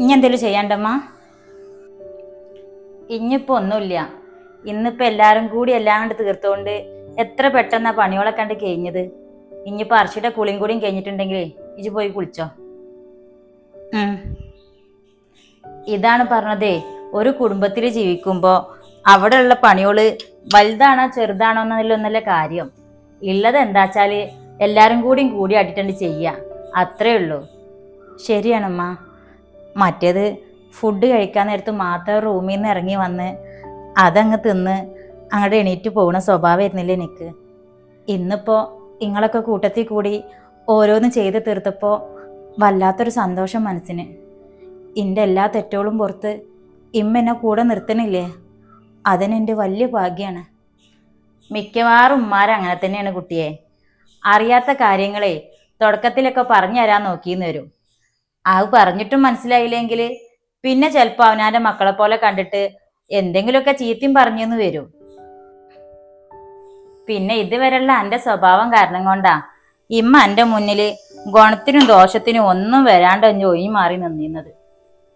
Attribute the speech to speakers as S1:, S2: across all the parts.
S1: ഇനി എന്തേലും ചെയ്യാണ്ടമ്മ ഇനിയിപ്പോ ഒന്നുമില്ല. ഇന്നിപ്പോ എല്ലാരും കൂടി എല്ലാം കണ്ട് തീർത്തുകൊണ്ട് എത്ര പെട്ടെന്നാ പണിയോളെ കണ്ട് കഴിഞ്ഞത്. ഇനിയിപ്പോ അർച്ചയുടെ കുളിയും കൂടിയും കഴിഞ്ഞിട്ടുണ്ടെങ്കിലേ ഇജ് പോയി കുളിച്ചോ. ഇതാണ് പറഞ്ഞതേ ഒരു കുടുംബത്തിൽ ജീവിക്കുമ്പോൾ അവിടെയുള്ള പണിയോൾ വലുതാണോ ചെറുതാണോ എന്നതിലൊന്നല്ല കാര്യം. ഉള്ളത് എന്താച്ചാൽ എല്ലാരും കൂടിയും കൂടി അടിട്ടണ്ട് ചെയ്യുക അത്രേ ഉള്ളൂ. ശരിയാണമ്മ. മറ്റേത് ഫുഡ് കഴിക്കാൻ നേരത്ത് മാത്രം റൂമിൽ നിന്ന് ഇറങ്ങി വന്ന് അതങ്ങ് തിന്ന് അങ്ങോട്ട് എണീറ്റ് പോകുന്ന സ്വഭാവമായിരുന്നില്ല എനിക്ക്. ഇന്നിപ്പോൾ നിങ്ങളൊക്കെ കൂട്ടത്തിൽ കൂടി ഓരോന്ന് ചെയ്ത് തീർത്തപ്പോൾ വല്ലാത്തൊരു സന്തോഷം മനസ്സിന്. എന്റെ എല്ലാ തെറ്റുകളും പുറത്ത് ഇമ്മ എന്നെ കൂടെ നിർത്തണില്ലേ? അതിനെന്റെ വലിയ ഭാഗ്യമാണ് മിക്കവാറും ഉമ്മാർ അങ്ങനെ തന്നെയാണ് കുട്ടിയെ. അറിയാത്ത കാര്യങ്ങളെ തുടക്കത്തിലൊക്കെ പറഞ്ഞു തരാൻ നോക്കിയെന്ന് വരും. അത് പറഞ്ഞിട്ടും മനസ്സിലായില്ലെങ്കിൽ പിന്നെ ചിലപ്പോൾ അവനാന്റെ മക്കളെ പോലെ കണ്ടിട്ട് എന്തെങ്കിലുമൊക്കെ ചീത്തയും പറഞ്ഞെന്ന് വരും. പിന്നെ ഇതുവരെയുള്ള എന്റെ സ്വഭാവം കാരണം കൊണ്ടാ ഇമ്മ എന്റെ മുന്നിൽ ഗുണത്തിനും ദോഷത്തിനും ഒന്നും വരാണ്ട് ഒഴി മാറി നിന്നിരുന്നത്.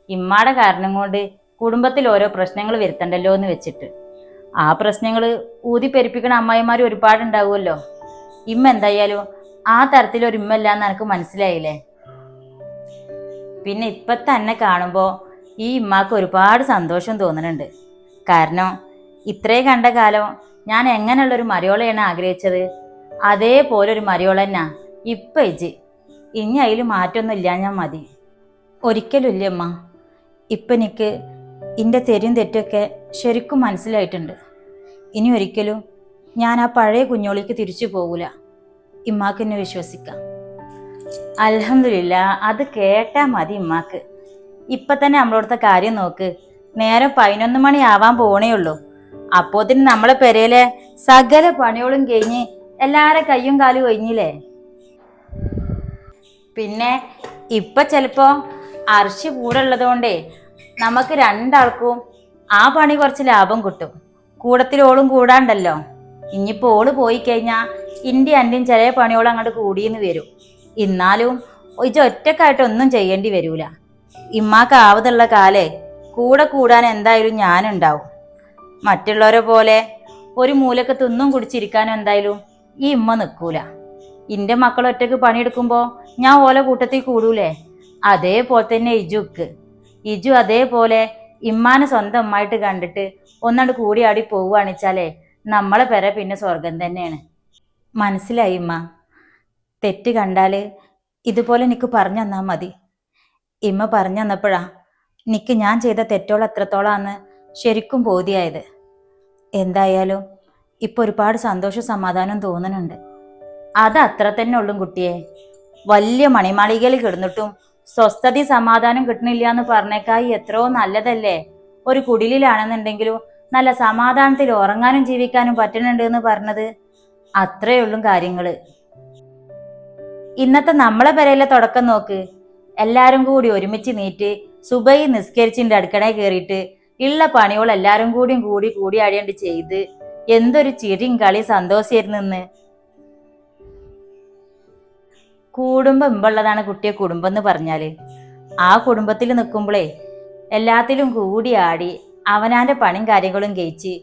S1: ഇമ്മാടെ കാരണം കൊണ്ട് കുടുംബത്തിൽ ഓരോ പ്രശ്നങ്ങൾ വരുത്തണ്ടല്ലോ എന്ന് വെച്ചിട്ട്. ആ പ്രശ്നങ്ങൾ ഊതിപ്പെരിപ്പിക്കണ അമ്മായിമാർ ഒരുപാടുണ്ടാവുമല്ലോ. ഇമ്മ എന്തായാലും ആ തരത്തിലൊരു ഇമ്മല്ല എന്ന് എനിക്ക് മനസ്സിലായില്ലേ? പിന്നെ ഇപ്പം തന്നെ കാണുമ്പോൾ ഈ ഇമ്മാക്ക് ഒരുപാട് സന്തോഷം തോന്നുന്നുണ്ട്. കാരണം ഇത്രേ കണ്ട കാലം ഞാൻ എങ്ങനെയുള്ള ഒരു മരിയോളയാണ് ആഗ്രഹിച്ചത്? അതേപോലെ ഒരു മരിയോള തന്നാ ഇപ്പൊ ഇജ് ഇനി അതിൽ മാറ്റമൊന്നും ഇല്ല ഞാൻ മതി. ഒരിക്കലും ഇല്ല അമ്മ ഇപ്പം എനിക്ക് എന്റെ തെരും തെറ്റൊക്കെ ശരിക്കും മനസ്സിലായിട്ടുണ്ട്. ഇനി ഒരിക്കലും ഞാൻ ആ പഴയ കുഞ്ഞോളിക്ക് തിരിച്ചു പോകൂല. ഇമ്മാക്കെന്നെ വിശ്വസിക്കാം. അൽഹംദുലില്ല അത് കേട്ടാ മതി ഇമ്മാക്ക്. ഇപ്പൊ തന്നെ നമ്മളോടത്തെ കാര്യം നോക്ക്. നേരം പതിനൊന്ന് മണി ആവാൻ പോണേ ഉള്ളൂ. അപ്പോത്തിന് നമ്മളെ പെരയിലെ സകല പണികളും കഴിഞ്ഞ് എല്ലാരെ കയ്യും കാലും ഒഴിഞ്ഞില്ലേ? പിന്നെ ഇപ്പൊ ചിലപ്പോ അർശി കൂടെ ഉള്ളത് കൊണ്ടേ നമുക്ക് രണ്ടാൾക്കും ആ പണി കുറച്ച് ലാഭം കിട്ടും. കൂടത്തിൽ ഓളും കൂടാണ്ടല്ലോ. ഇനിയിപ്പോ ഓൾ പോയി കഴിഞ്ഞാ ഇന്റെ അന്റെയും ചില പണിയോളം അങ്ങോട്ട് കൂടിയെന്ന് വരും. എന്നാലും ഇജ ഒറ്റക്കായിട്ട് ഒന്നും ചെയ്യേണ്ടി വരൂല. ഇമ്മാക്ക് ആവതുള്ള കാലേ കൂടെ കൂടാൻ എന്തായാലും ഞാനുണ്ടാവും. മറ്റുള്ളവരെ പോലെ ഒരു മൂലക്ക് തിന്നും കുടിച്ചിരിക്കാനും എന്തായാലും ഈ ഇമ്മ നിൽക്കൂല ഇന്റെ മക്കൾ ഒറ്റയ്ക്ക് പണിയെടുക്കുമ്പോ ഞാൻ ഓല കൂട്ടത്തിൽ കൂടൂലേ? അതേപോലെ തന്നെ ഇജുക്ക്. ഇജു അതേപോലെ ഇമ്മാനെ സ്വന്തം അമ്മായിട്ട് കണ്ടിട്ട് ഒന്നാണ്ട് കൂടി ആടി പോവുകയാണിച്ചാലേ നമ്മളെ പെര പിന്നെ സ്വർഗം തന്നെയാണ്. മനസ്സിലായി ഇമ്മ? തെറ്റ് കണ്ടാൽ ഇതുപോലെ എനിക്ക് പറഞ്ഞു തന്നാൽ മതി. ഇമ്മ പറഞ്ഞു തന്നപ്പോഴാ എനിക്ക് ഞാൻ ചെയ്ത തെറ്റോളം എത്രത്തോളാന്ന് ശരിക്കും ബോധ്യായത്. എന്തായാലും ഇപ്പൊ ഒരുപാട് സന്തോഷ സമാധാനം തോന്നുന്നുണ്ട്. അത് അത്ര തന്നെ ഉള്ളും കുട്ടിയെ. വലിയ മണിമാളികയിൽ കിടന്നിട്ടും സ്വസ്ഥതി സമാധാനം കിട്ടണില്ല എന്ന് പറഞ്ഞേക്കായി എത്രയോ നല്ലതല്ലേ? ഒരു കുടിലിലാണെന്നുണ്ടെങ്കിലും നല്ല സമാധാനത്തിൽ ഉറങ്ങാനും ജീവിക്കാനും പറ്റുന്നുണ്ട് എന്ന് പറഞ്ഞത് അത്രയേ ഉള്ളൂ കാര്യങ്ങൾ. ഇന്നത്തെ നമ്മളെ പെരയിലെ തുടക്കം നോക്ക്. എല്ലാരും കൂടി ഒരുമിച്ച് നീറ്റ് സുബൈ നിസ്കരിച്ചിന്റെ അടുക്കണേ കയറിയിട്ട് ഉള്ള പണികൾ എല്ലാരും കൂടിയും കൂടി കൂടി അടിയണ്ട് ചെയ്ത് എന്തൊരു ചിരിയും കളി സന്തോഷമായിരുന്നു കുടുംബം ഇമ്പുള്ളതാണ് കുട്ടിയെ കുടുംബം എന്ന് പറഞ്ഞാൽ. ആ കുടുംബത്തിൽ നിൽക്കുമ്പോഴേ എല്ലാത്തിലും കൂടി ആടി അവനാന്റെ പണിയും കാര്യങ്ങളും കഴിച്ച്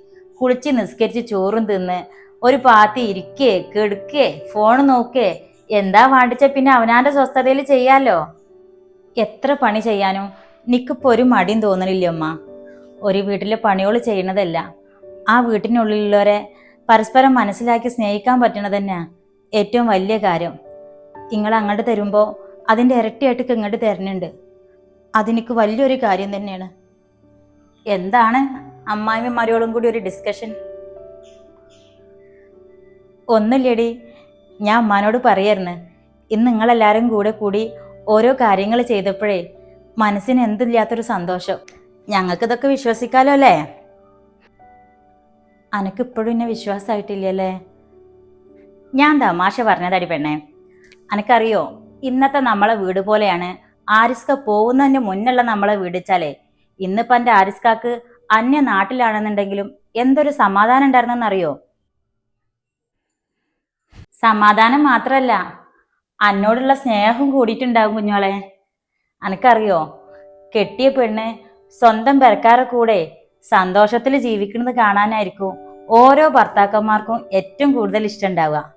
S1: കുളിച്ച് നിസ്കരിച്ച് ചോറും തിന്ന് ഒരു പാത്തി ഇരിക്കേ കെടുക്കേ ഫോൺ നോക്കേ എന്താ വാണ്ടിച്ച പിന്നെ അവനാന്റെ സ്വസ്ഥതയിൽ ചെയ്യാലോ? എത്ര പണി ചെയ്യാനും നിക്കിപ്പോ ഒരു മടിയും തോന്നണില്ല അമ്മ ഒരു വീട്ടിലെ പണികൾ ചെയ്യണതല്ല. ആ വീട്ടിനുള്ളിലുള്ളവരെ പരസ്പരം മനസ്സിലാക്കി സ്നേഹിക്കാൻ പറ്റണത് തന്നെയാ ഏറ്റവും വലിയ കാര്യം. നിങ്ങൾ അങ്ങോട്ട് തരുമ്പോൾ അതിന്റെ ഇരട്ടിയായിട്ട് ഇങ്ങോട്ട് തരുന്നുണ്ട് അതെനിക്ക് വലിയൊരു കാര്യം തന്നെയാണ്. എന്താണ് അമ്മായിമ്മമാരോടും കൂടി ഒരു ഡിസ്കഷൻ ഒന്നുമില്ലടി ഞാൻ അമ്മാനോട് പറയായിരുന്നു. ഇന്ന് നിങ്ങളെല്ലാവരും കൂടെ കൂടി ഓരോ കാര്യങ്ങൾ ചെയ്തപ്പോഴേ മനസ്സിന് എന്തില്ലാത്തൊരു സന്തോഷം. ഞങ്ങൾക്കിതൊക്കെ വിശ്വസിക്കാലോ അല്ലേ? അനക്കിപ്പോഴും എന്നെ വിശ്വാസമായിട്ടില്ലല്ലേ? ഞാൻ തമാശ പറഞ്ഞതടി പെണ്ണേ. അനക്കറിയോ ഇന്നത്തെ നമ്മളെ വീട് പോലെയാണ് ആരിസ്ക പോകുന്നതിന് മുന്നുള്ള നമ്മളെ വീടിച്ചാലേ ഇന്നിപ്പം എന്റെ ആരിസ്കാക്ക് അന്യ നാട്ടിലാണെന്നുണ്ടെങ്കിലും എന്തൊരു സമാധാനം ഉണ്ടായിരുന്നെന്നറിയോ? സമാധാനം മാത്രല്ല. അന്നോടുള്ള സ്നേഹം കൂടിയിട്ടുണ്ടാവും കുഞ്ഞോളെ അനക്കറിയോ? കെട്ടിയ പെണ്ണ് സ്വന്തം പെരക്കാരെ കൂടെ സന്തോഷത്തിൽ ജീവിക്കുന്നത് കാണാനായിരിക്കും ഓരോ ഭർത്താക്കന്മാർക്കും ഏറ്റവും കൂടുതൽ ഇഷ്ടമുണ്ടാവുക.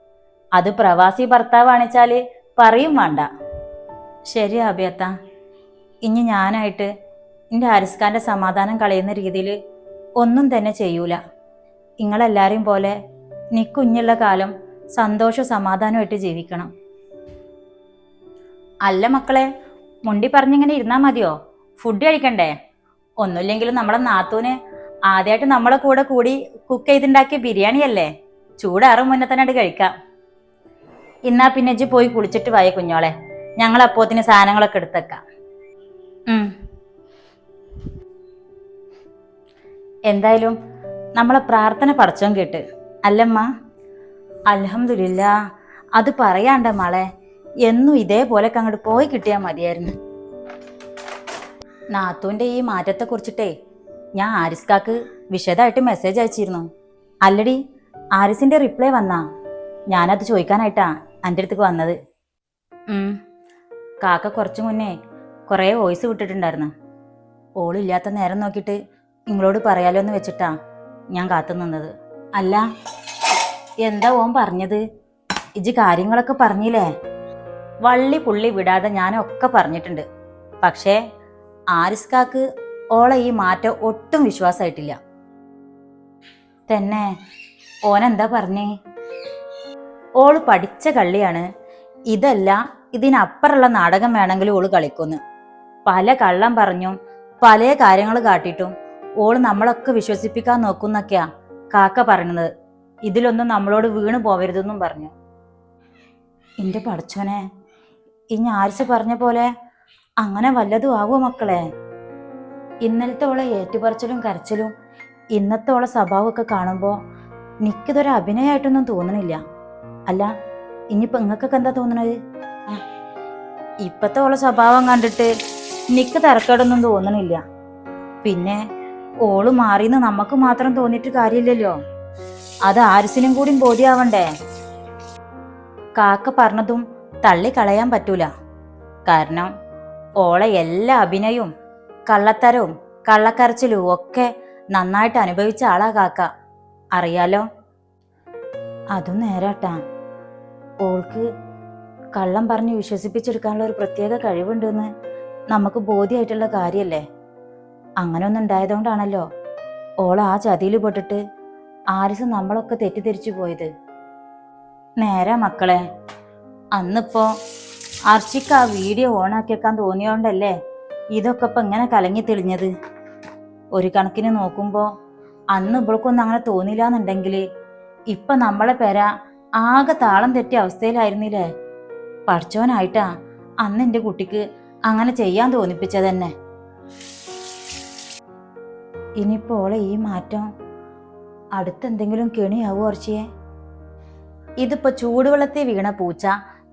S1: അത് പ്രവാസി ഭർത്താവാണിച്ചാൽ പറയും വേണ്ട. ശരി അഭിയത്ത. ഇനി ഞാനായിട്ട് എന്റെ അരിസ്കാന്റെ സമാധാനം കളയുന്ന രീതിയിൽ ഒന്നും തന്നെ ചെയ്യൂല. നിങ്ങളെല്ലാരെയും പോലെ നീ കുഞ്ഞുള്ള കാലം സന്തോഷ സമാധാനമായിട്ട് ജീവിക്കണം. അല്ല മക്കളെ മുണ്ടി പറഞ്ഞിങ്ങനെ ഇരുന്നാ മതിയോ? ഫുഡ് കഴിക്കണ്ടേ? ഒന്നുമില്ലെങ്കിലും നമ്മളെ നാത്തൂന് ആദ്യമായിട്ട് നമ്മളെ കൂടെ കൂടി കുക്ക് ചെയ്തുണ്ടാക്കിയ ബിരിയാണി അല്ലേ ചൂടാറും മുന്നേ തന്നെ അത് കഴിക്കാം. ഇന്നാ പിന്നെ ഇജ്ജ് പോയി കുളിച്ചിട്ട് വായ കുഞ്ഞോളെ. ഞങ്ങൾ അപ്പോത്തിന് സാധനങ്ങളൊക്കെ എടുത്തേക്കാം. എന്തായാലും നമ്മളെ പ്രാർത്ഥന പടച്ചോൻ കേട്ട്. അല്ലമ്മ അൽഹംദുലില്ല അത് പറയാണ്ട മളെ. എന്നും ഇതേപോലെ അങ്ങോട്ട് പോയി കിട്ടിയാൽ മതിയായിരുന്നു. നാത്തുവിന്റെ ഈ മാറ്റത്തെ കുറിച്ചിട്ടേ ഞാൻ ആരിസ്കാക്ക് വിശദമായിട്ട് മെസ്സേജ് അയച്ചിരുന്നു. അല്ലടി ആരിസിന്റെ റിപ്ലൈ വന്നാ. ഞാനത് ചോദിക്കാനായിട്ടാ എന്റെ അടുത്തേക്ക് വന്നത്. കാക്ക കുറച്ചു മുന്നേ കുറേ വോയിസ് വിട്ടിട്ടുണ്ടായിരുന്നു. ഓളില്ലാത്ത നേരം നോക്കിയിട്ട് നിങ്ങളോട് പറയാലോ എന്ന് വെച്ചിട്ടാ ഞാൻ കാത്തു നിന്നത്. അല്ല എന്താ ഓൻ പറഞ്ഞത്? ഇജ് കാര്യങ്ങളൊക്കെ പറഞ്ഞില്ലേ? വള്ളി പുള്ളി വിടാതെ ഞാനൊക്കെ പറഞ്ഞിട്ടുണ്ട്. പക്ഷേ ആരിസ്കാക്ക് ഓളെ ഈ മാറ്റം ഒട്ടും വിശ്വാസമായിട്ടില്ല തന്നെ ഓനെന്താ പറഞ്ഞേ? ഓൾ പഠിച്ച കള്ളിയാണ്. ഇതല്ല ഇതിനപ്പുറമുള്ള നാടകം വേണമെങ്കിലും ഓൾ കളിക്കുന്നു. പല കള്ളം പറഞ്ഞും പല കാര്യങ്ങൾ കാട്ടിയിട്ടും ഓൾ നമ്മളൊക്കെ വിശ്വസിപ്പിക്കാൻ നോക്കുന്നൊക്കെയാ കാക്ക പറയുന്നത് ഇതിലൊന്നും നമ്മളോട് വീണു പോവരുതെന്നും പറഞ്ഞു. എന്റെ പഠിച്ചോനെ ഇനി ആരിസ് പറഞ്ഞ പോലെ അങ്ങനെ വല്ലതും ആവോ മക്കളെ? ഇന്നലത്തെ ഓളെ ഏറ്റുപറച്ചിലും കരച്ചിലും ഇന്നത്തെ ഓളെ സ്വഭാവമൊക്കെ കാണുമ്പോൾ നിക്കിതൊരു അഭിനയമായിട്ടൊന്നും തോന്നണില്ല. അല്ല ഇനിയിപ്പോൾ നിങ്ങൾക്കൊക്കെ എന്താ തോന്നണത്? ഇപ്പത്തെ ഓളെ സ്വഭാവം കണ്ടിട്ട് നിക്ക് തരക്കേടൊന്നും തോന്നണില്ല. പിന്നെ ഓൾ മാറിന്ന് നമുക്ക് മാത്രം തോന്നിയിട്ട് കാര്യമില്ലല്ലോ. അത് ആരിസിനും കൂടി ബോധ്യാവണ്ടേ? കാക്ക പറഞ്ഞതും തള്ളിക്കളയാൻ പറ്റൂല. കാരണം ഓളെ എല്ലാ അഭിനയവും കള്ളത്തരവും കള്ളക്കരച്ചിലും ഒക്കെ നന്നായിട്ട് അനുഭവിച്ച ആളാ കാക്ക. അറിയാലോ? അതും നേരാട്ടാ. ഓൾക്ക് കള്ളം പറഞ്ഞ് വിശ്വസിപ്പിച്ചെടുക്കാനുള്ള ഒരു പ്രത്യേക കഴിവുണ്ടെന്ന് നമുക്ക് ബോധ്യമായിട്ടുള്ള കാര്യല്ലേ? അങ്ങനെ ഒന്നും ഉണ്ടായതുകൊണ്ടാണല്ലോ ഓൾ ആ ചതിയിൽ പെട്ടിട്ട് ആരിസ് നമ്മളൊക്കെ തെറ്റിദ്ധരിച്ചു പോയത്? നേരെ മക്കളെ. അന്നിപ്പോ അർച്ചിക്ക് ആ വീഡിയോ ഓണാക്കിയേക്കാൻ തോന്നിയോണ്ടല്ലേ ഇതൊക്കെ ഇപ്പൊ ഇങ്ങനെ കലങ്ങി തെളിഞ്ഞത്? ഒരു കണക്കിന് നോക്കുമ്പോ അന്ന് ഇവൾക്കൊന്നും അങ്ങനെ തോന്നില്ല എന്നുണ്ടെങ്കിൽ ഇപ്പൊ നമ്മളെ പെര ആകെ താളം തെറ്റിയ അവസ്ഥയിലായിരുന്നില്ലേ? പഠിച്ചവനായിട്ടാ അന്ന് എന്റെ കുട്ടിക്ക് അങ്ങനെ ചെയ്യാൻ തോന്നിപ്പിച്ചതന്നെ. ഇനിയിപ്പോൾ ഈ മാറ്റം അടുത്തെന്തെങ്കിലും കെണിയാവോ ഓർച്ചയെ ഇതിപ്പോ ചൂടുവെള്ളത്തിൽ വീണ പൂച്ച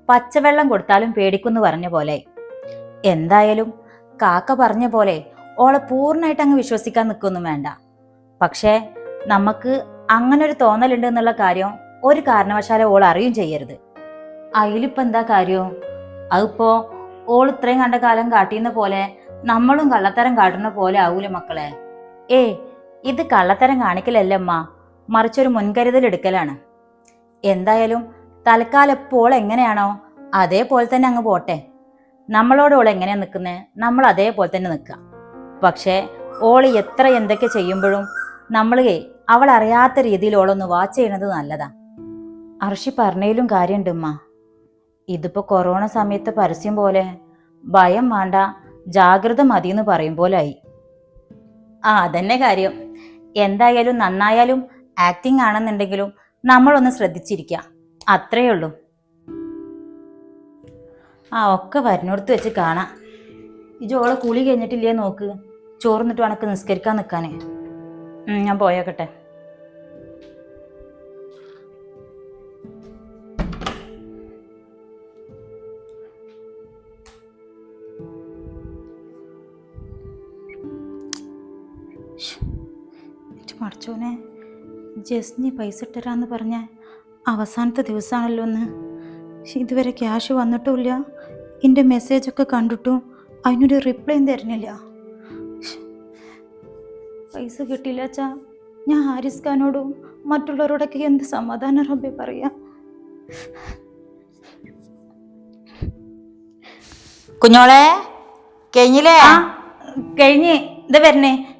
S1: പച്ചവെള്ളം കൊടുത്താലും പേടിക്കുന്നു പറഞ്ഞ പോലെ. എന്തായാലും കാക്ക പറഞ്ഞ പോലെ ഓളെ പൂർണമായിട്ട് അങ്ങ് വിശ്വസിക്കാൻ നിൽക്കൊന്നും വേണ്ട. പക്ഷേ നമുക്ക് അങ്ങനെ ഒരു തോന്നലുണ്ട് എന്നുള്ള കാര്യം ഒരു കാരണവശാലും ഓൾ അറിയും ചെയ്യരുത്. അതിലിപ്പോ എന്താ കാര്യം? അതിപ്പോ ഓൾ ഇത്രയും കണ്ട കാലം കാട്ടിയുന്ന പോലെ നമ്മളും കള്ളത്തരം കാട്ടുന്ന പോലെ ആവൂല മക്കളെ? ഏ ഇത് കള്ളത്തരം കാണിക്കലല്ല അമ്മ? മറിച്ചൊരു മുൻകരുതൽ എടുക്കലാണ്. എന്തായാലും തൽക്കാലം ഇപ്പോൾ എങ്ങനെയാണോ അതേപോലെ തന്നെ അങ്ങ് പോട്ടെ. നമ്മളോട് ഓൾ എങ്ങനെയാണ് നിൽക്കുന്നത് നമ്മൾ അതേപോലെ തന്നെ നിൽക്കുക. പക്ഷേ ഓൾ എത്ര എന്തൊക്കെ ചെയ്യുമ്പോഴും നമ്മൾ അവൾ അറിയാത്ത രീതിയിൽ ഓളൊന്ന് വാച്ച് ചെയ്യണത് നല്ലതാ. അർഷി പറഞ്ഞതിലും കാര്യമുണ്ട് ഉമ്മ. ഇതിപ്പോ കൊറോണ സമയത്ത് പരസ്യം പോലെ ഭയം വേണ്ട ജാഗ്രത മതിയെന്ന് പറയും പോലായി ആ അതന്നെ കാര്യം. എന്തായാലും നന്നായാലും ആക്ടിങ് ആണെന്നുണ്ടെങ്കിലും നമ്മളൊന്ന് ശ്രദ്ധിച്ചിരിക്കുക അത്രയേ ഉള്ളൂ. ആ ഒക്കെ വരുന്നിടത്ത് വെച്ച് കാണാം. ഇജ് ഓളെ കുളി കഴിഞ്ഞിട്ടില്ലേ നോക്ക്. ചോറിന്നിട്ട് ഉണക്ക് നിസ്കരിക്കാൻ നിൽക്കാനേ ഞാൻ പോയേക്കട്ടെ. മടച്ചോനെ ജസ്നി പൈസ ഇട്ടരാന്ന് പറഞ്ഞ അവസാനത്തെ ദിവസമാണല്ലോ ഒന്ന് ഇതുവരെ ക്യാഷ് വന്നിട്ടുമില്ല. എന്റെ മെസ്സേജൊക്കെ കണ്ടിട്ടും അതിനൊരു റിപ്ലൈ തരുന്നില്ല. പൈസ കിട്ടിയില്ല അച്ഛാ. ഞാൻ ഹാരിസ് ഖാനോടും മറ്റുള്ളവരോടൊക്കെ എന്ത് സമാധാനം റബ്ബി പറയാ.
S2: കുഞ്ഞോളെ കഴിഞ്ഞില്ലേ?
S1: കഴിഞ്ഞ്. ഇത് വരണേ.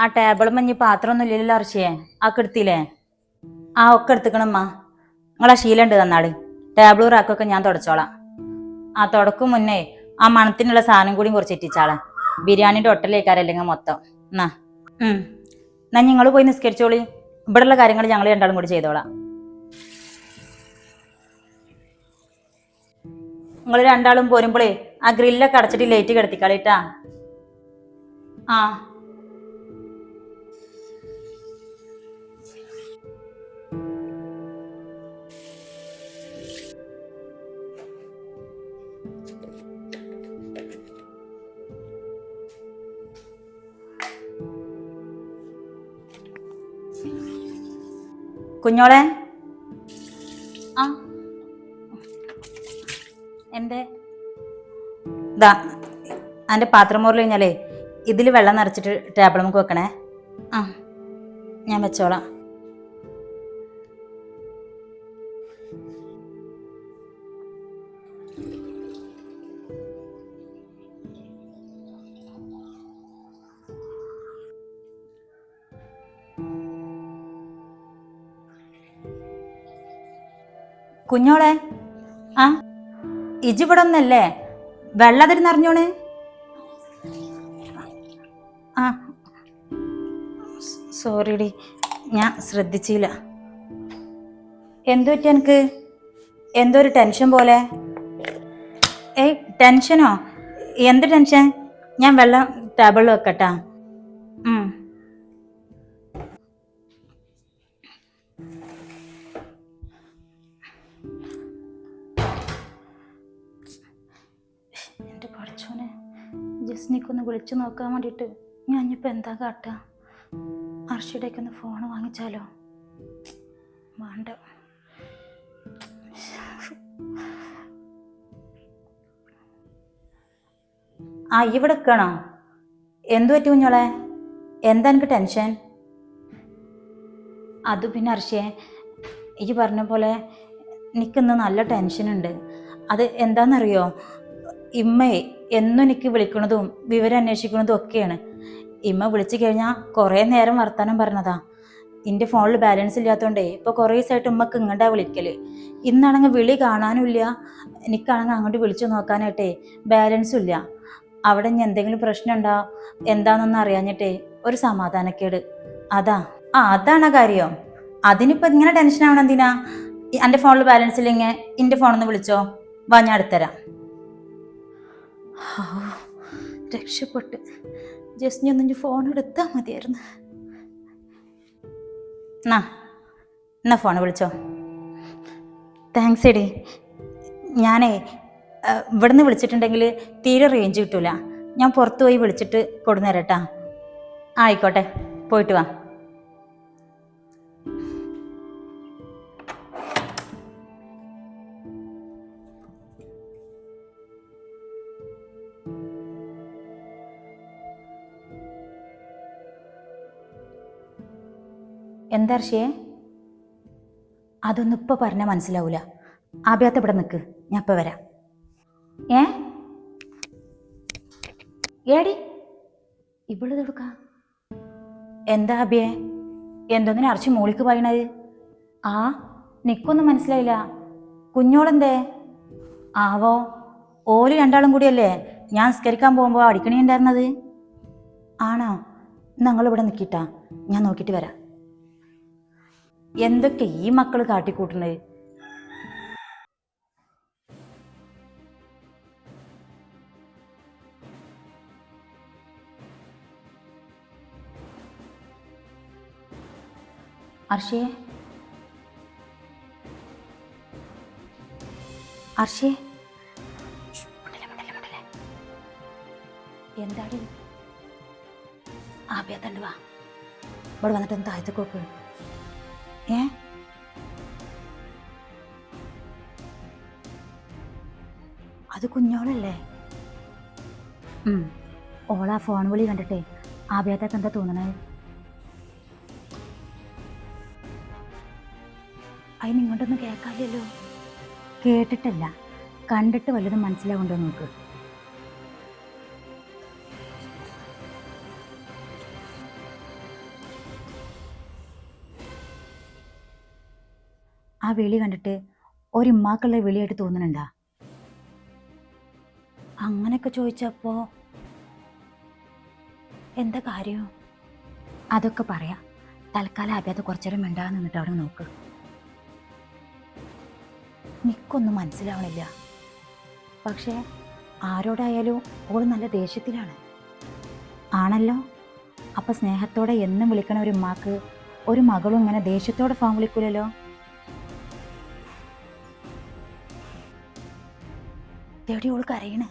S1: ആ ടേബിൾ മഞ്ഞ് പാത്രമൊന്നും ഇല്ലല്ലോ അർച്ചയെ ആ കെടുത്തില്ലേ? ആ ഒക്കെ എടുത്തുക്കണമ്മ നിങ്ങളെ ശീലമുണ്ട് തന്നാളി ടേബിളും റാക്കൊക്കെ ഞാൻ തുടച്ചോളാം. ആ തുടക്കും മുന്നേ ആ മണത്തിനുള്ള സാധനം കൂടി കുറച്ച് എത്തിച്ചാളെ ബിരിയാണിന്റെ ഒട്ടലേക്കാരല്ലെങ്കിൽ മൊത്തം. എന്നാ എന്നാ നിങ്ങൾ പോയി നിസ്കരിച്ചോളി. ഇവിടെയുള്ള കാര്യങ്ങൾ ഞങ്ങൾ രണ്ടാളും കൂടി ചെയ്തോളാം. നിങ്ങൾ രണ്ടാളും പോരുമ്പോളേ ആ ഗ്രില്ലൊക്കെ അടച്ചിട്ട് ലൈറ്റ് കിടത്തിക്കളിട്ടാ ആ. കുഞ്ഞോളെ? ആ. എന്റെ ദാ അന്റെ പാത്രം മോറിൽ കഴിഞ്ഞാലേ ഇതിൽ വെള്ളം നിറച്ചിട്ട് ടേബിൾ നമുക്ക് വെക്കണേ. ആ. ഞാൻ വെച്ചോളാം. കുഞ്ഞോളെ ആ ഇജിവിടെ ഒന്നല്ലേ വെള്ളതിരി നിറഞ്ഞോണ് ആ സോറിഡി ഞാൻ ശ്രദ്ധിച്ചില്ല. എന്തു പറ്റി എനിക്ക്? എന്തോ ഒരു ടെൻഷൻ പോലെ? ഏയ് ടെൻഷനോ? എന്ത് ടെൻഷൻ? ഞാൻ വെള്ളം ടേബിളിൽ വെക്കട്ടാ. വിളിച്ചു നോക്കാൻ വേണ്ടിയിട്ട് ഞാൻ ഇനിയിപ്പോൾ എന്താ കാട്ടുക അർഷിയുടെയൊക്കെ ഒന്ന് ഫോൺ വാങ്ങിച്ചാലോ? വേണ്ട. ആ ഇവിടെ നിൽക്കണോ? എന്തു പറ്റി കുഞ്ഞോളെ? എന്താ എനിക്ക് ടെൻഷൻ അത് പിന്നെ അർഷേ ഈ പറഞ്ഞ പോലെ എനിക്കിന്ന് നല്ല ടെൻഷനുണ്ട് അത് എന്താണെന്നറിയോ ഇമ്മയെ എന്നും എനിക്ക് വിളിക്കുന്നതും വിവരം അന്വേഷിക്കുന്നതും ഒക്കെയാണ്. ഇമ്മ വിളിച്ചു കഴിഞ്ഞാൽ കുറേ നേരം വർത്തമാനം പറഞ്ഞതാ. എന്റെ ഫോണിൽ ബാലൻസ് ഇല്ലാത്തതുകൊണ്ടേ ഇപ്പോൾ കുറേ ദിവസമായിട്ട് ഉമ്മക്ക് ഇങ്ങോട്ടാ വിളിക്കൽ. ഇന്നാണെങ്കിൽ വിളി കാണാനുമില്ല എനിക്കാണെങ്കിൽ അങ്ങോട്ട് വിളിച്ചു നോക്കാനായിട്ടേ ബാലൻസും ഇല്ല. അവിടെ ഇനി എന്തെങ്കിലും പ്രശ്നം ഉണ്ടോ എന്താണെന്നൊന്നും അറിയാഞ്ഞിട്ടേ ഒരു സമാധാനക്കേട്. അതാ. ആ അതാണ് കാര്യം. അതിനിപ്പോൾ ഇങ്ങനെ ടെൻഷൻ ആവണം എന്തിനാ? എന്റെ ഫോണിൽ ബാലൻസ് ഇല്ലെങ്കിൽ എന്റെ ഫോണിൽ നിന്ന് വിളിച്ചോ? വാ ഞാൻ അടുത്തരാം. ഹോ, രക്ഷപ്പെട്ട്. ജസ്റ്റ് ഒന്ന് ഫോൺ എടുത്താൽ മതിയായിരുന്നു. എന്നാ എന്നാ ഫോൺ വിളിച്ചോ? താങ്ക്സ് എടി. ഞാനേ ഇവിടുന്ന് വിളിച്ചിട്ടുണ്ടെങ്കിൽ തീരെ റേഞ്ച് കിട്ടൂല. ഞാൻ പുറത്തു പോയി വിളിച്ചിട്ട് കൊടുന്നേരട്ടാ. ആയിക്കോട്ടെ പോയിട്ട് വാ. എന്താ ഋഷിയേ അതൊന്നും ഇപ്പോൾ പറഞ്ഞാൽ മനസ്സിലാവൂല. ആഭ്യാത്ത ഇവിടെ നിൽക്ക് ഞാൻ ഇപ്പോൾ വരാം. ഏ? ഏടി ഇവളിത് എടുക്ക. എന്താ അഭിയെ എന്തോന്നിനെ അറിച്ച് മോളിക്ക് പറയണത്? ആ നിക്കൊന്നും മനസ്സിലായില്ല. കുഞ്ഞോളെന്തേ? ആവോ ഓൽ രണ്ടാളും കൂടിയല്ലേ? ഞാൻ സ്കരിക്കാൻ പോകുമ്പോൾ അടിക്കണി ഉണ്ടായിരുന്നത്? ആണോ? ഞങ്ങളിവിടെ നിൽക്കിട്ടാ ഞാൻ നോക്കിയിട്ട് വരാം. എന്തൊക്കെ ഈ മക്കൾ കാട്ടിക്കൂട്ടണേ അർഷേ? അർഷേ? എന്താടി? ആ പേത്തണ്ട് വാ. ഇവിടെ വന്നിട്ട് താഴത്തേക്ക് നോക്കുകയാണ് അത് കുഞ്ഞോളല്ലേ? ഓള ഫോൺ വിളി കണ്ടിട്ടേ ആഭ്യത്തൊക്കെ എന്താ തോന്നണേ? അതിന് ഇങ്ങോട്ടൊന്നും കേൾക്കാമല്ലോ കേട്ടിട്ടല്ല. കണ്ടിട്ട് വല്ലതും മനസ്സിലാവുണ്ടോ നോക്ക്. ആ വിളി കണ്ടിട്ട് ഒരു ഉമ്മാക്കുള്ള വിളിയായിട്ട് തോന്നുന്നുണ്ടാ അങ്ങനെയൊക്കെ ചോദിച്ചപ്പോ എന്താ കാര്യം? അതൊക്കെ പറയാം. തൽക്കാലം അഭ്യാത കുറച്ചേരം മിണ്ടാതെ നിന്നിട്ട് അവിടെ നോക്ക്. നിക്കൊന്നും മനസ്സിലാവണില്ല. പക്ഷേ ആരോടായാലും ഓൾ നല്ല ദേഷ്യത്തിലാണ്. ആണല്ലോ? അപ്പൊ സ്നേഹത്തോടെ എന്നും വിളിക്കണ ഒരു ഉമ്മാക്ക് ഒരു മകളും ഇങ്ങനെ ദേഷ്യത്തോടെ ഫോൺ വിളിക്കൂലല്ലോ? എവിടെ ഓൾക്ക് കരയണേ.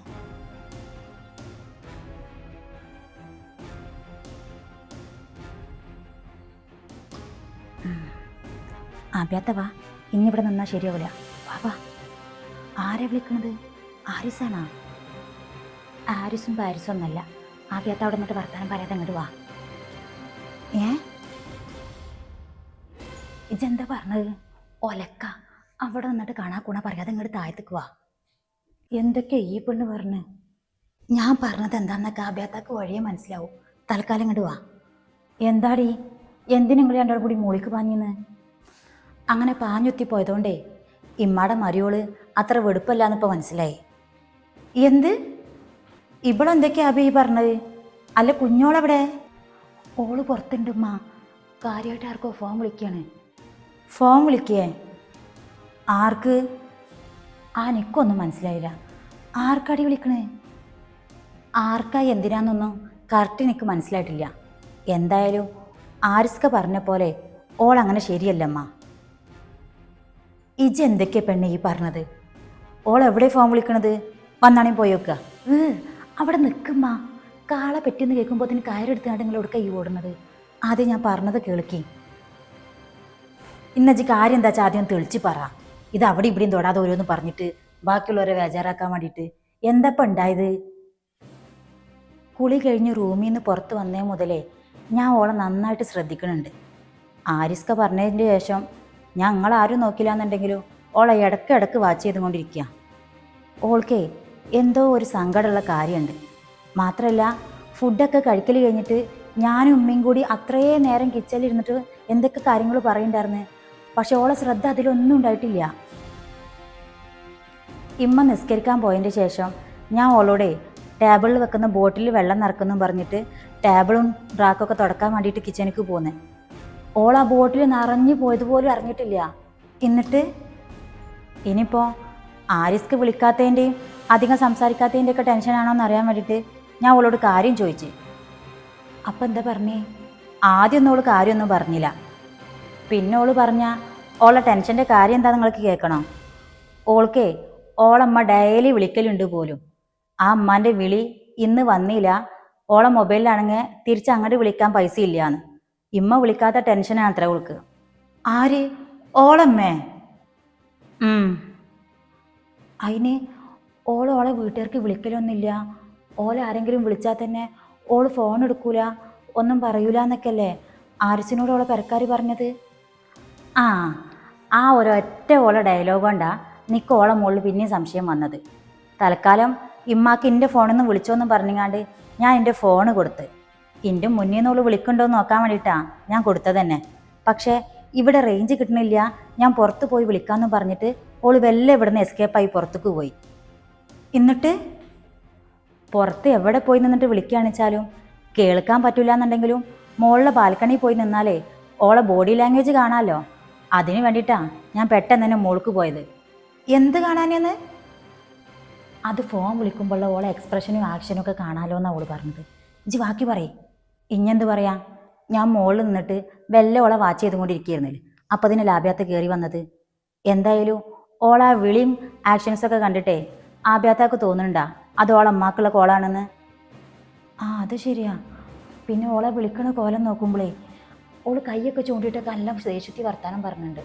S1: ആഭ്യാത്ത വാ ഇന്നിവിടെ നിന്നാ ശരിയാവില്ല വാ വാ. ആരെ വിളിക്കുന്നത് ആരിസാണോ? ആരിസും പാരിസും ഒന്നല്ല. ആഭ്യാത്ത അവിടെ നിന്നിട്ട് വർത്താനം പറയാതെ അങ്ങോട്ട് വാ. ഏ? ഇജെന്താ പറഞ്ഞത്? ഒലക്ക. അവിടെ നിന്നിട്ട് കാണാ കൂണ പറയാതെ ഇങ്ങോട്ട് താഴത്തേക്ക് വാ. എന്തൊക്കെ ഈ പെണ്ണ് പറഞ്ഞ്? ഞാൻ പറഞ്ഞത് എന്താന്നൊക്കെ ആഭ്യാത്താക്ക് വഴിയെ മനസ്സിലാവും. തൽക്കാലം ഇങ്ങോട്ട് വാ. എന്താടി? എന്തിനെങ്കിലും രണ്ടോടും കൂടി മൂളിക്ക് പാഞ്ഞിന്ന്? അങ്ങനെ പാഞ്ഞുത്തി പോയതുകൊണ്ടേ ഇമ്മാടെ മരിയോൾ അത്ര വെടുപ്പല്ലാന്നിപ്പോൾ മനസ്സിലായി. എന്ത്? ഇവളെന്തൊക്കെയാ ഈ പറഞ്ഞത്? അല്ല കുഞ്ഞോളെവിടെ? ഓൾ പുറത്തുണ്ട് ഉമ്മ. കാര്യമായിട്ട് ആർക്കോ ഫോൺ വിളിക്കുകയാണ് ഫോൺ വിളിക്കേ? ആർക്ക്? ആ നിക്കൊന്നും മനസ്സിലായില്ല. ആർക്കടി വിളിക്കണേ? ആർക്കായി എന്തിനാന്നൊന്നും കറക്റ്റ് എനിക്ക് മനസ്സിലായിട്ടില്ല. എന്തായാലും ആരിസ്ക പറഞ്ഞ പോലെ ഓൾ അങ്ങനെ ശരിയല്ലമ്മ ഇജ് എന്തൊക്കെയാ പെണ്ണെ ഈ പറഞ്ഞത്? ഓൾ എവിടെ ഫോൺ വിളിക്കണത്? വന്നാണേ പോയോക്ക അവിടെ നിൽക്കുമ്മ കാള പറ്റിയെന്ന് കേൾക്കുമ്പോൾ തന്നെ കയറെടുത്ത് നിങ്ങൾ എവിടെ കൈ ഓടുന്നത്. ആദ്യം ഞാൻ പറഞ്ഞത് കേൾക്കി. ഇന്നജി കാര്യം എന്താ വെച്ചാൽ ആദ്യം തെളിച്ച് പറ. ഇത് അവിടെ ഇവിടെയും തൊടാതെ ഓരോന്ന് പറഞ്ഞിട്ട് ബാക്കിയുള്ളവരെ വേജാറാക്കാൻ വേണ്ടിയിട്ട് എന്തപ്പം ഉണ്ടായത്? കുളി കഴിഞ്ഞ് റൂമിൽ നിന്ന് പുറത്ത് വന്നേ മുതലേ ഞാൻ ഓളെ നന്നായിട്ട് ശ്രദ്ധിക്കുന്നുണ്ട് ആരിസ്ക പറഞ്ഞതിന്റെ ശേഷം ഞങ്ങൾ ആരും നോക്കില്ല എന്നുണ്ടെങ്കിലും ഓളെ ഇടയ്ക്ക് വാച്ച് ചെയ്തുകൊണ്ടിരിക്കുക. ഓൾക്കേ എന്തോ ഒരു സങ്കടമുള്ള കാര്യമുണ്ട്. മാത്രമല്ല ഫുഡൊക്കെ കഴിക്കൽ കഴിഞ്ഞിട്ട് ഞാനും ഉമ്മയും കൂടി അത്രേ നേരം കിച്ചലിരുന്നിട്ട് എന്തൊക്കെ കാര്യങ്ങൾ പറയുന്നുണ്ടായിരുന്നു പക്ഷെ ഓളെ ശ്രദ്ധ അതിലൊന്നും ഉണ്ടായിട്ടില്ല. ഇമ്മ നിസ്കരിക്കാൻ പോയതിന്റെ ശേഷം ഞാൻ ഓളോടെ ടേബിളിൽ വെക്കുന്ന ബോട്ടിൽ വെള്ളം നിറക്കുന്നു പറഞ്ഞിട്ട് ടേബിളും റാക്കൊക്കെ തുടക്കാൻ വേണ്ടിയിട്ട് കിച്ചണിക്ക് പോന്നെ. ഓൾ ആ ബോട്ടിൽ നിറഞ്ഞു പോയതുപോലും അറിഞ്ഞിട്ടില്ല. എന്നിട്ട് ഇനിയിപ്പോൾ ആരിസ്ക്ക് വിളിക്കാത്തതിന്റെയും അധികം സംസാരിക്കാത്തതിന്റെ ഒക്കെ ടെൻഷനാണോ എന്ന് അറിയാൻ വേണ്ടിയിട്ട് ഞാൻ അവളോട് കാര്യം ചോദിച്ചു. അപ്പം എന്താ പറഞ്ഞേ? ആദ്യം ഒന്നും അവൾ കാര്യമൊന്നും പറഞ്ഞില്ല. പിന്നെ ഓൾ പറഞ്ഞ ഓളെ ടെൻഷന്റെ കാര്യം എന്താ നിങ്ങൾക്ക് കേൾക്കണോ? ഓൾക്കേ ഓളമ്മ ഡെയിലി വിളിക്കലുണ്ട് പോലും. ആ അമ്മാന്റെ വിളി ഇന്ന് വന്നില്ല. ഓളെ മൊബൈലിലാണെങ്കിൽ തിരിച്ച് അങ്ങോട്ട് വിളിക്കാൻ പൈസ ഇല്ലാന്ന്. ഇമ്മ വിളിക്കാത്ത ടെൻഷനാണ് അത്ര ഓൾക്ക് ആര്? ഓളമ്മേ. അതിന് ഓൾ ഓളെ വീട്ടുകാർക്ക് വിളിക്കലൊന്നുമില്ല. ഓളെ ആരെങ്കിലും വിളിച്ചാൽ തന്നെ ഓൾ ഫോൺ എടുക്കൂല ഒന്നും പറയൂല എന്നൊക്കെയല്ലേ ആരിസിനോട് ഓളെ പെരക്കാർ പറഞ്ഞത്? ആ ആ ഒരൊറ്റ ഓളെ ഡയലോഗ് കൊണ്ടാ നിക്ക് ഓളെ മുകളിൽ പിന്നെയും സംശയം വന്നത്. തൽക്കാലം ഇമ്മാക്ക് എന്റെ ഫോണിൽ നിന്ന് വിളിച്ചോന്നും പറഞ്ഞങ്ങാണ്ട് ഞാൻ എന്റെ ഫോണ് കൊടുത്ത്. എന്റെ മുന്നിൽ നിന്ന് വിളിക്കണ്ടോ നോക്കാൻ വേണ്ടിയിട്ടാ ഞാൻ കൊടുത്തത് തന്നെ. പക്ഷേ ഇവിടെ റേഞ്ച് കിട്ടണില്ല. ഞാൻ പുറത്ത് പോയി വിളിക്കാമെന്ന് പറഞ്ഞിട്ട് ഓൾ വെല്ല ഇവിടുന്ന് എസ്കേപ്പായി പുറത്തേക്ക് പോയി. എന്നിട്ട് പുറത്ത് എവിടെ പോയി നിന്നിട്ട് വിളിക്കുകയാണെച്ചാലും കേൾക്കാൻ പറ്റില്ല എന്നുണ്ടെങ്കിലും മോളിലെ ബാൽക്കണിയിൽ പോയി നിന്നാലേ ഓളെ ബോഡി ലാംഗ്വേജ് കാണാമല്ലോ അതിന് വേണ്ടിയിട്ടാ ഞാൻ പെട്ടെന്ന് തന്നെ മോൾക്ക് പോയത്. എന്ത് കാണാനെന്ന്? അത് ഫോൺ വിളിക്കുമ്പോഴുള്ള ഓളെ എക്സ്പ്രഷനും ആക്ഷനും ഒക്കെ കാണാമല്ലോ എന്നാണ് അവൾ പറഞ്ഞത്. ഇജ്ജ് ബാക്കി പറയേ. ഇഞ്ഞെന്ത് പറയാ? ഞാൻ മോളിൽ നിന്നിട്ട് വെല്ല ഓളെ വാച്ച് ചെയ്തുകൊണ്ടിരിക്കുകയായിരുന്നില്ല? അപ്പോൾ അതിന് ലാഭ്യാത്ത് കയറി വന്നത്. എന്തായാലും ഓളാ വിളിയും ആക്ഷൻസൊക്കെ കണ്ടിട്ടേ ആഭ്യാത്താക്ക് തോന്നുന്നുണ്ടാ? അത് ഓളെ അമ്മാക്കുള്ള കോളാണെന്ന് ആ അത് ശരിയാ. പിന്നെ ഓളെ വിളിക്കണ കോലം നോക്കുമ്പോളേ ഓൾ കൈയൊക്കെ ചൂണ്ടിയിട്ടൊക്കെ എല്ലാം ദേഷ്യത്തി വർത്താനം പറഞ്ഞിട്ടുണ്ട്.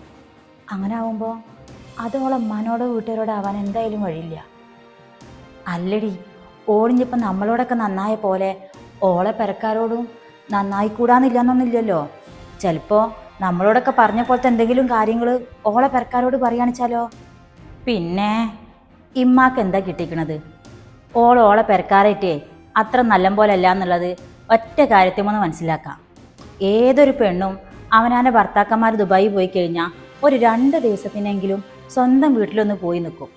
S1: അങ്ങനെ ആവുമ്പോൾ അത് ഓളെ അമ്മാനോടോ വീട്ടുകാരോടോ ആവാൻ എന്തായാലും വഴിയില്ല. അല്ലടി ഓളിഞ്ഞിപ്പം നമ്മളോടൊക്കെ നന്നായ പോലെ ഓളെ പെരക്കാരോടും നന്നായി കൂടാന്നില്ലെന്നൊന്നുമില്ലല്ലോ ചിലപ്പോൾ നമ്മളോടൊക്കെ പറഞ്ഞ പോലത്തെ എന്തെങ്കിലും കാര്യങ്ങൾ ഓളെ പെരക്കാരോട് പറയുകയാണെച്ചാലോ പിന്നെ ഇമ്മാക്ക് എന്താ കിട്ടിക്കണത്? ഓളെ ഓളെ പെരക്കാരായിട്ടേ അത്ര നല്ല പോലെ അല്ല എന്നുള്ളത് ഒറ്റ കാര്യത്തിമൊന്ന് മനസ്സിലാക്കാം. ഏതൊരു പെണ്ണും അവനാന്റെ ഭർത്താക്കന്മാർ ദുബായി പോയി കഴിഞ്ഞാൽ ഒരു രണ്ട് ദിവസത്തിനെങ്കിലും സ്വന്തം വീട്ടിലൊന്ന് പോയി നിൽക്കും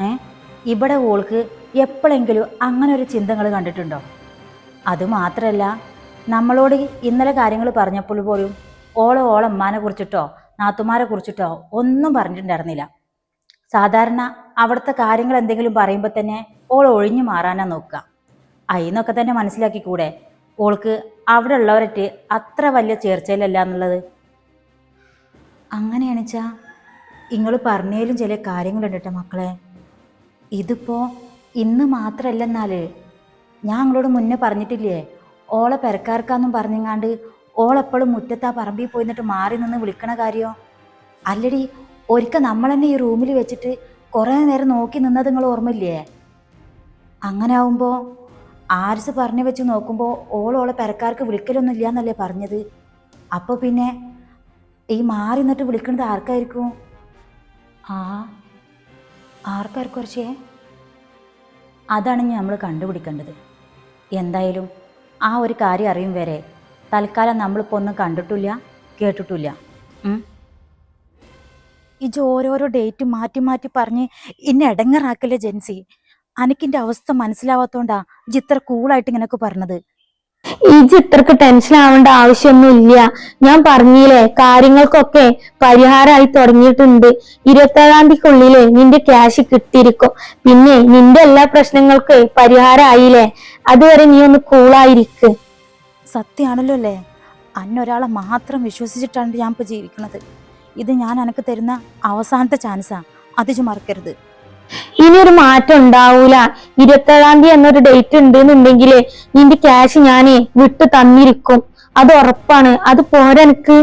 S1: ഏ? ഇവിടെ ഓൾക്ക് എപ്പോഴെങ്കിലും അങ്ങനെ ഒരു ചിന്തകൾ കണ്ടിട്ടുണ്ടോ? അതുമാത്രമല്ല നമ്മളോട് ഇന്നലെ കാര്യങ്ങൾ പറഞ്ഞപ്പോൾ പോലും ഓളെ ഓളമ്മാനെ കുറിച്ചിട്ടോ നാത്തുമാരെ കുറിച്ചിട്ടോ ഒന്നും പറഞ്ഞിട്ടുണ്ടായിരുന്നില്ല. സാധാരണ അവിടുത്തെ കാര്യങ്ങൾ എന്തെങ്കിലും പറയുമ്പോൾ തന്നെ ഓൾ ഒഴിഞ്ഞു മാറാനാ നോക്കുക. അതിന്നൊക്കെ തന്നെ മനസ്സിലാക്കി കൂടെ ഓൾക്ക് അവിടെ ഉള്ളവരറ്റ് അത്ര വലിയ ചേർച്ചയിലല്ല എന്നുള്ളത്? അങ്ങനെയാണ് വെച്ചാൽ നിങ്ങൾ പറഞ്ഞതിലും ചില കാര്യങ്ങളുണ്ട് കേട്ടോ മക്കളെ. ഇതിപ്പോൾ ഇന്ന് മാത്രല്ല എന്നാൽ ഞാൻ നിങ്ങളോട് മുന്നേ പറഞ്ഞിട്ടില്ലേ? ഓളെ പെരക്കാർക്കാന്നും പറഞ്ഞെങ്ങാണ്ട് ഓളെപ്പോഴും മുറ്റത്താ പറമ്പിൽ പോയി നിന്നിട്ട് മാറി നിന്ന് വിളിക്കണ കാര്യോ. അല്ലടി ഒരിക്കൽ നമ്മൾ തന്നെ ഈ റൂമിൽ വെച്ചിട്ട് കുറേ നേരം നോക്കി നിന്നത് നിങ്ങൾ ഓർമ്മയില്ലേ? അങ്ങനെ ആവുമ്പോൾ ആരിസ് പറഞ്ഞു വെച്ച് നോക്കുമ്പോൾ ഓളോളെ പെരക്കാർക്ക് വിളിക്കലൊന്നും ഇല്ല എന്നല്ലേ പറഞ്ഞത്? അപ്പോൾ പിന്നെ ഈ മാറി നിന്നിട്ട് വിളിക്കുന്നത് ആർക്കായിരിക്കും? ആ ആർക്കാർക്കും കുറച്ചേ അതാണ് നമ്മൾ കണ്ടുപിടിക്കേണ്ടത്. എന്തായാലും ആ ഒരു കാര്യം അറിയും വരെ തൽക്കാലം നമ്മളിപ്പോൾ ഒന്നും കണ്ടിട്ടില്ല കേട്ടിട്ടില്ല. ഇജ് ഓരോരോ ഡേറ്റ് മാറ്റി മാറ്റി പറഞ്ഞ് ഇന്നെ ഇടങ്ങറാക്കല്ലേ ജെൻസി? അനക്കിന്റെ അവസ്ഥ മനസ്സിലാവാത്തോണ്ടാ ഇജ് ഇത്ര കൂളായിട്ട് ഇങ്ങനൊക്കെ പറഞ്ഞത്.
S3: ഇജ് ഇത്രക്ക് ടെൻഷൻ ആവേണ്ട ആവശ്യമൊന്നുമില്ല. ഞാൻ പറഞ്ഞില്ലേ കാര്യങ്ങൾക്കൊക്കെ പരിഹാരമായി തുടങ്ങിയിട്ടുണ്ട്. ഇരുപത്തേഴാം തീയതിക്കുള്ളിൽ നിന്റെ ക്യാഷ് കിട്ടിയിരിക്കും. പിന്നെ നിന്റെ എല്ലാ പ്രശ്നങ്ങൾക്ക് പരിഹാരമായില്ലേ? അതുവരെ നീ ഒന്ന് കൂളായിരിക്ക്
S1: സത്യമാണല്ലോ അല്ലേ? അന്നൊരാളെ മാത്രം വിശ്വസിച്ചിട്ടാണ് ഞാൻ ഇപ്പോൾ ജീവിക്കുന്നത് ഇത് ഞാൻ എനക്ക് തരുന്ന അവസാനത്തെ ചാൻസാ അത് മറക്കരുത്.
S3: ഇനി ഒരു മാറ്റം ഉണ്ടാവൂല. ഇരുപത്തേഴാം തീയതി എന്നൊരു ഡേറ്റ് ഉണ്ട് എന്നുണ്ടെങ്കിൽ നിന്റെ ക്യാഷ് ഞാനേ വിട്ട് തന്നിരിക്കും. അത് ഉറപ്പാണ്. അത് പോരാ എനിക്ക്.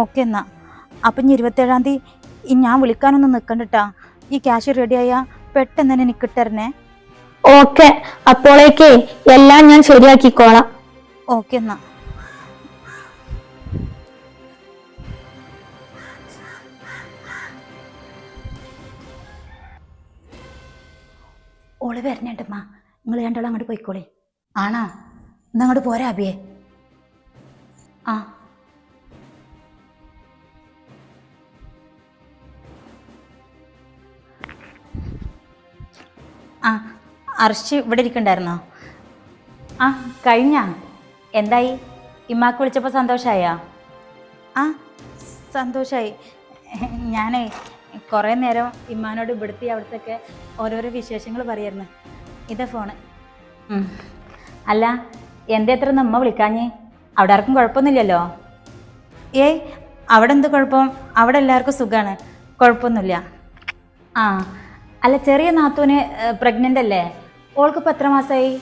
S1: ഓക്കെ എന്നാ. അപ്പം ഇനി ഇരുപത്തേഴാം തീയതി ഞാൻ വിളിക്കാനൊന്നും നിൽക്കണ്ടട്ടാ ഈ ക്യാഷ് റെഡിയായാൽ പെട്ടെന്ന് തന്നെ എനിക്ക് ഇട്ടരണേ.
S3: ഓക്കെ അപ്പോഴേക്കേ എല്ലാം ഞാൻ ശരിയാക്കിക്കോളാം.
S1: ഓക്കെ എന്നാ. ഓൾ വരണേണ്ടമ്മ. നിങ്ങൾ രണ്ടാളും അങ്ങോട്ട് പോയിക്കോളി. ആണോ എന്നാ അങ്ങോട്ട് പോരാ അബിയെ. ആ. ആ അർഷ് ഇവിടെ ഇരിക്കണ്ടായിരുന്നോ? ആ കഴിഞ്ഞ. എന്തായി? ഇമ്മാക്ക് വിളിച്ചപ്പോൾ സന്തോഷമായോ ആ സന്തോഷമായി ഞാനേ കുറേ നേരം ഇമ്മാനോട് ഇവിടുത്തെ അവിടുത്തൊക്കെ ഓരോരോ വിശേഷങ്ങൾ പറയായിരുന്നു. ഇതാ ഫോണ്. അല്ല എന്റെ എത്ര നമ്മ വിളിക്കാഞ്ഞ്? അവിടെ ആർക്കും കുഴപ്പമൊന്നുമില്ലല്ലോ? ഏയ് അവിടെ എന്ത് കുഴപ്പം? അവിടെ എല്ലാവർക്കും സുഖമാണ് കുഴപ്പമൊന്നുമില്ല. ആ അല്ല ചെറിയ നാത്തൂന് പ്രഗ്നന്റ് അല്ലേ? ഓൾക്ക് ഓൾക്കിപ്പോൾ എത്ര മാസമായി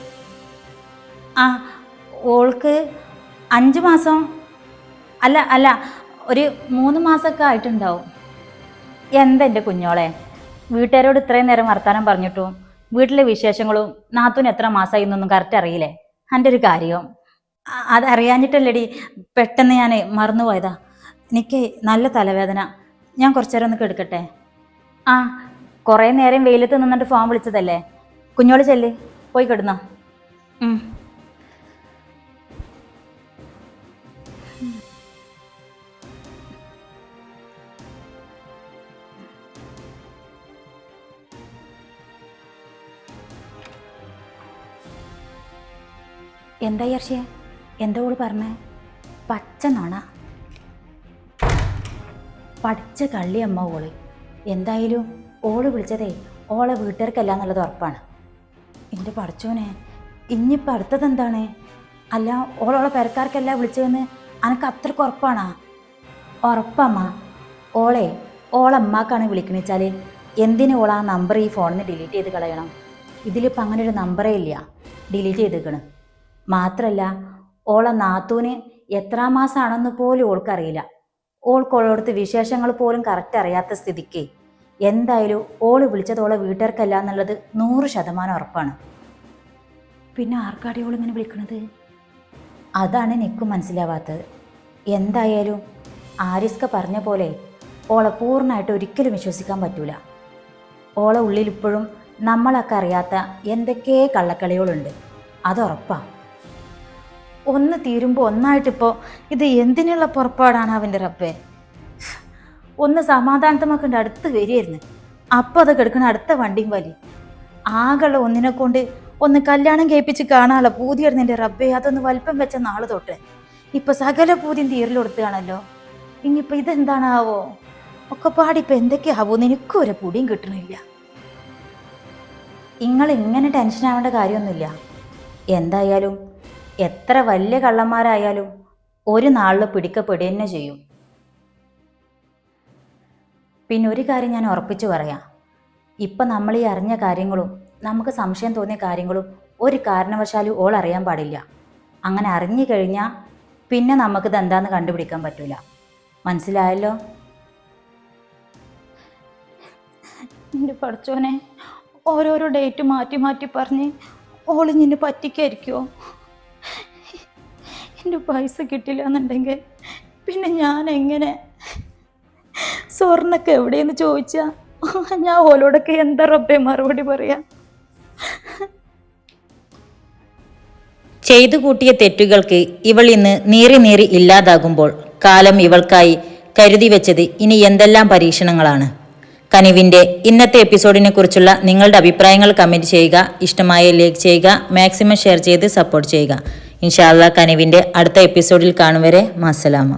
S1: ആ ഓൾക്ക് അഞ്ച് മാസം. അല്ല അല്ല ഒരു മൂന്ന് മാസമൊക്കെ ആയിട്ടുണ്ടാവും. എന്താ എന്റെ കുഞ്ഞോളെ? വീട്ടുകാരോട് ഇത്രയും നേരം വർത്താനം പറഞ്ഞിട്ടും വീട്ടിലെ വിശേഷങ്ങളും നാത്തൂന് എത്ര മാസമായി എന്നൊന്നും കറക്റ്റ് അറിയില്ലേ? എന്റെ ഒരു കാര്യം. അതറിയാഞ്ഞിട്ടല്ലടി പെട്ടെന്ന് ഞാൻ മറന്നുപോയതാ എനിക്ക് നല്ല തലവേദന. ഞാൻ കുറച്ചു നേരം ഒന്ന് കെടുക്കട്ടെ? ആ കുറേ നേരം വെയിലത്ത് നിന്നിട്ട് ഫോൺ വിളിച്ചതല്ലേ? കുഞ്ഞോൾ ചെല്ല്. പോയി കിടന്നോ? എന്താ യർഷേ? എന്താ ഓൾ പറഞ്ഞേ? പച്ച നുണ. പഠിച്ച കള്ളിയമ്മ ഓൾ. എന്തായാലും ഓൾ വിളിച്ചതേ ഓളെ വീട്ടുകാർക്കല്ല എന്നുള്ളത് ഉറപ്പാണ്. എന്റെ പഠിച്ചോനെ ഇനിയിപ്പോൾ അടുത്തത് എന്താണ്? അല്ല ഓളോളെ പെരക്കാർക്കല്ല വിളിച്ചതെന്ന് അനക്ക് അത്രയ്ക്ക് ഉറപ്പാണാ? ഉറപ്പമ്മ ഓളെ ഓളമ്മാക്കാണ് വിളിക്കണെച്ചാൽ എന്തിനു ഓൾ ആ നമ്പർ ഈ ഫോണിൽ ഡിലീറ്റ് ചെയ്ത് കളയണം? ഇതിലിപ്പോൾ അങ്ങനെ ഒരു നമ്പറേ ഇല്ല. ഡിലീറ്റ് ചെയ്തേക്കണ്. മാത്രമല്ല ഓളെ നാത്തൂന് എത്രാം മാസമാണെന്ന് പോലും ഓൾക്കറിയില്ല. ഓൾക്കോളോടത്ത് വിശേഷങ്ങൾ പോലും കറക്റ്റ് അറിയാത്ത സ്ഥിതിക്ക്. എന്തായാലും ഓൾ വിളിച്ചത് ഓളെ വീട്ടുകാർക്കല്ല എന്നുള്ളത് നൂറ് ശതമാനം ഉറപ്പാണ്. പിന്നെ ആർക്കാടി ഓൾ ഇങ്ങനെ വിളിക്കണത്? അതാണ് എനിക്കും മനസ്സിലാവാത്തത്. എന്തായാലും ആരിസ്ക പറഞ്ഞ പോലെ ഓളെ പൂർണമായിട്ട് ഒരിക്കലും വിശ്വസിക്കാൻ പറ്റൂല. ഓളെ ഉള്ളിൽ ഇപ്പോഴും നമ്മളൊക്കെ അറിയാത്ത എന്തൊക്കെ കള്ളക്കളികളുണ്ട്. അതുറപ്പാ ഒന്ന് തീരുമ്പോൾ ഒന്നായിട്ടിപ്പോൾ ഇത് എന്തിനുള്ള പുറപ്പാടാണ് അവന്റെ റബ്ബേ? ഒന്ന് സമാധാനത്തമാക്കേണ്ട അടുത്ത് വരികയായിരുന്നു. അപ്പോൾ അത് കിടക്കണ അടുത്ത വണ്ടിയും വലി. ആകെയുള്ള ഒന്നിനെ കൊണ്ട് ഒന്ന് കല്യാണം കേൾപ്പിച്ച് കാണാനുള്ള പൂതിയായിരുന്നു എന്റെ റബ്ബേ. അതൊന്ന് വലിപ്പം വെച്ച നാൾ തൊട്ട്. ഇപ്പോൾ സകല പൂതിയും തീരലെടുത്തുകയാണല്ലോ ഇനിയിപ്പോൾ ഇതെന്താണാവോ? ഒക്കെ പാടിപ്പോൾ എന്തൊക്കെയാവോന്ന് എനിക്കും ഒരു പൊടിയും കിട്ടണില്ല. നിങ്ങൾ ഇങ്ങനെ ടെൻഷൻ ആവേണ്ട കാര്യമൊന്നുമില്ല. എന്തായാലും എത്ര വലിയ കള്ളന്മാരായാലും ഒരു നാളിൽ പിടിക്കപ്പെടുക തന്നെ ചെയ്യും. പിന്നെ ഒരു കാര്യം ഞാൻ ഉറപ്പിച്ചു പറയാം. ഇപ്പം നമ്മൾ ഈ അറിഞ്ഞ കാര്യങ്ങളും നമുക്ക് സംശയം തോന്നിയ കാര്യങ്ങളും ഒരു കാരണവശാലും ഓൾ അറിയാൻ പാടില്ല. അങ്ങനെ അറിഞ്ഞു കഴിഞ്ഞാൽ പിന്നെ നമുക്കിത് എന്താന്ന് കണ്ടുപിടിക്കാൻ പറ്റൂല. മനസ്സിലായല്ലോ? എന്റെ പഠിച്ചോനെ ഓരോരോ ഡേറ്റ് മാറ്റി മാറ്റി പറഞ്ഞ് നിന്നെ പറ്റിക്കായിരിക്കുമോ എന്റെ പൈസ കിട്ടില്ല എന്നുണ്ടെങ്കിൽ പിന്നെ ഞാൻ എങ്ങനെ? സ്വർണൊക്കെ എവിടെയെന്ന് ചോദിച്ചാ? ഞാൻ ഓലോടൊക്കെ എന്താ റബ്ബെ മറുപടി പറയാ?
S2: ചെയ്തു കൂട്ടിയ തെറ്റുകൾക്ക് ഇവൾ ഇന്ന് നീറി നീറി ഇല്ലാതാകുമ്പോൾ കാലം ഇവൾക്കായി കരുതി വെച്ചത് ഇനി എന്തെല്ലാം പരീക്ഷണങ്ങളാണ്. കനിവിന്റെ ഇന്നത്തെ എപ്പിസോഡിനെ കുറിച്ചുള്ള നിങ്ങളുടെ അഭിപ്രായങ്ങൾ കമന്റ് ചെയ്യുക ഇഷ്ടമായ ലൈക്ക് ചെയ്യുക മാക്സിമം ഷെയർ ചെയ്ത് സപ്പോർട്ട് ചെയ്യുക. ഇൻഷാല്ല കനിവിന്റെ അടുത്ത എപ്പിസോഡിൽ കാണും വരെ മസലാമ.